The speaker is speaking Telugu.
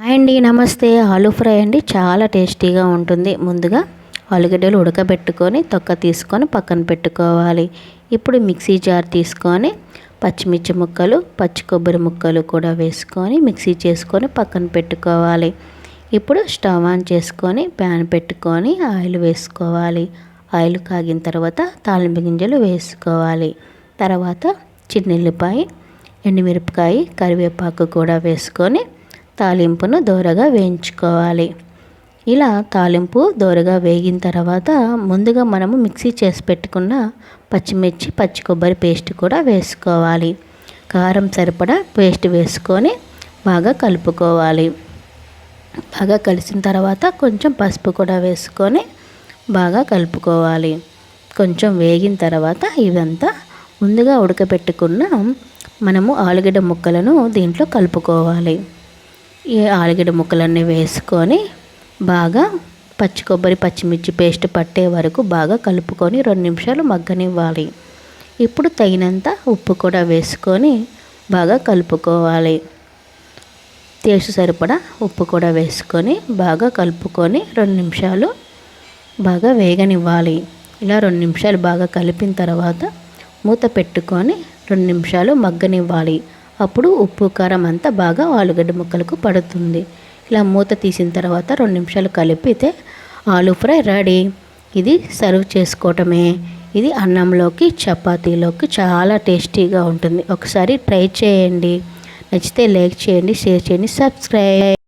హాయ్ అండి నమస్తే. ఆలూ ఫ్రై అండి చాలా టేస్టీగా ఉంటుంది. ముందుగా ఆలుగడ్డలు ఉడకబెట్టుకొని తొక్క తీసుకొని పక్కన పెట్టుకోవాలి. ఇప్పుడు మిక్సీ జార్ తీసుకొని పచ్చిమిర్చి ముక్కలు పచ్చి కొబ్బరి ముక్కలు కూడా వేసుకొని మిక్సీ చేసుకొని పక్కన పెట్టుకోవాలి. ఇప్పుడు స్టవ్ ఆన్ చేసుకొని ప్యాన్ పెట్టుకొని ఆయిల్ వేసుకోవాలి. ఆయిల్ కాగిన తర్వాత తాలింపు గింజలు వేసుకోవాలి. తర్వాత చిన్నెల్లిపాయ ఎండుమిరపకాయ కరివేపాకు కూడా వేసుకొని తాలింపును దోరగా వేయించుకోవాలి. ఇలా తాలింపు దోరగా వేగిన తర్వాత ముందుగా మనము మిక్సీ చేసి పెట్టుకున్న పచ్చిమిర్చి పచ్చి కొబ్బరి పేస్ట్ కూడా వేసుకోవాలి. కారం సరిపడా పేస్ట్ వేసుకొని బాగా కలుపుకోవాలి. బాగా కలిసిన తర్వాత కొంచెం పసుపు కూడా వేసుకొని బాగా కలుపుకోవాలి. కొంచెం వేగిన తర్వాత ఇదంతా ముందుగా ఉడకబెట్టుకున్న మనము ఆలుగడ్డ ముక్కలను దీంట్లో కలుపుకోవాలి. ఈ ఆలుగడ్డ ముక్కలన్నీ వేసుకొని బాగా పచ్చి కొబ్బరి పచ్చిమిర్చి పేస్ట్ పట్టే వరకు బాగా కలుపుకొని రెండు నిమిషాలు మగ్గనివ్వాలి. ఇప్పుడు తగినంత ఉప్పు కూడా వేసుకొని బాగా కలుపుకోవాలి. టేస్ట్ సరిపడా ఉప్పు కూడా వేసుకొని బాగా కలుపుకొని రెండు నిమిషాలు బాగా వేగనివ్వాలి. ఇలా రెండు నిమిషాలు బాగా కలిపిన తర్వాత మూత పెట్టుకొని రెండు నిమిషాలు మగ్గనివ్వాలి. అప్పుడు ఉప్పు కారం అంతా బాగా ఆలుగడ్డ ముక్కలకు పడుతుంది. ఇలా మూత తీసిన తర్వాత రెండు నిమిషాలు కలిపితే ఆలు ఫ్రై రెడీ. ఇది సర్వ్ చేసుకోవటమే. ఇది అన్నంలోకి చపాతీలోకి చాలా టేస్టీగా ఉంటుంది. ఒకసారి ట్రై చేయండి. నచ్చితే లైక్ చేయండి షేర్ చేయండి సబ్స్క్రైబ్